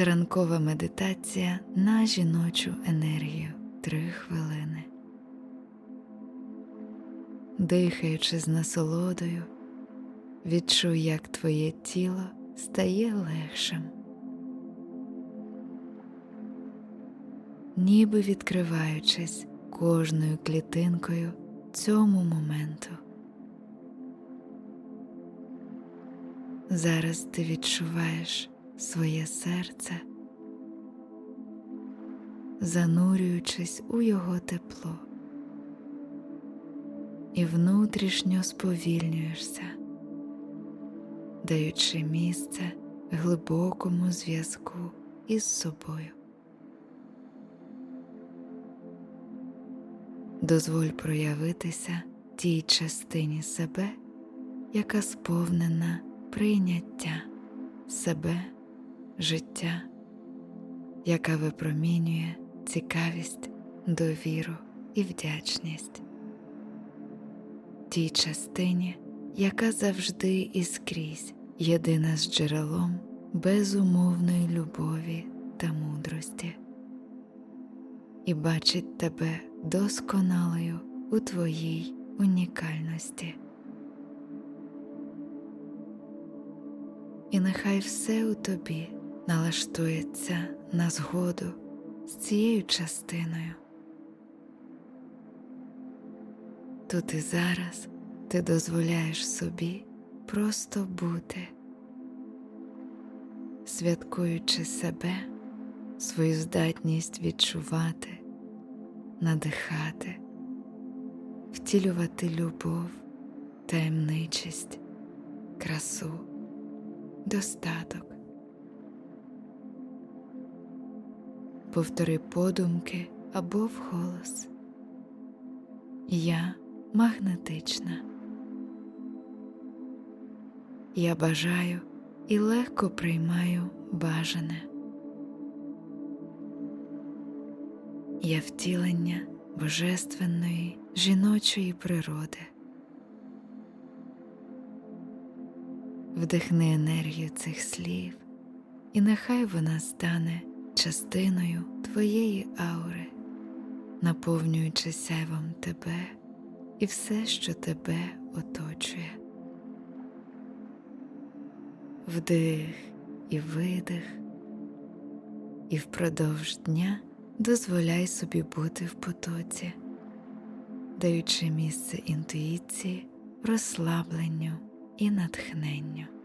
Це ранкова медитація на жіночу енергію. Три хвилини. Дихаючи з насолодою, відчуй, як твоє тіло стає легшим, ніби відкриваючись кожною клітинкою цьому моменту. Зараз ти відчуваєш своє серце, занурюючись у його тепло, і внутрішньо сповільнюєшся, даючи місце глибокому зв'язку із собою. Дозволь проявитися тій частині себе, яка сповнена прийняття себе, життя, яка випромінює цікавість, довіру і вдячність, тій частині, яка завжди і скрізь єдина з джерелом безумовної любові та мудрості, і бачить тебе досконалою у твоїй унікальності. І нехай все у тобі налаштується на згоду з цією частиною. Тут і зараз ти дозволяєш собі просто бути, святкуючи себе, свою здатність відчувати, надихати, втілювати любов, таємничість, красу достаток. Повтори подумки або вголос. Я магнетична. Я бажаю і легко приймаю бажане. Я втілення божественної жіночої природи. Вдихни енергію цих слів, і нехай вона стане частиною твоєї аури, наповнюючи сяйвом тебе і все, що тебе оточує. Вдих і видих, і впродовж дня дозволяй собі бути в потоці, даючи місце інтуїції, розслабленню і натхненню.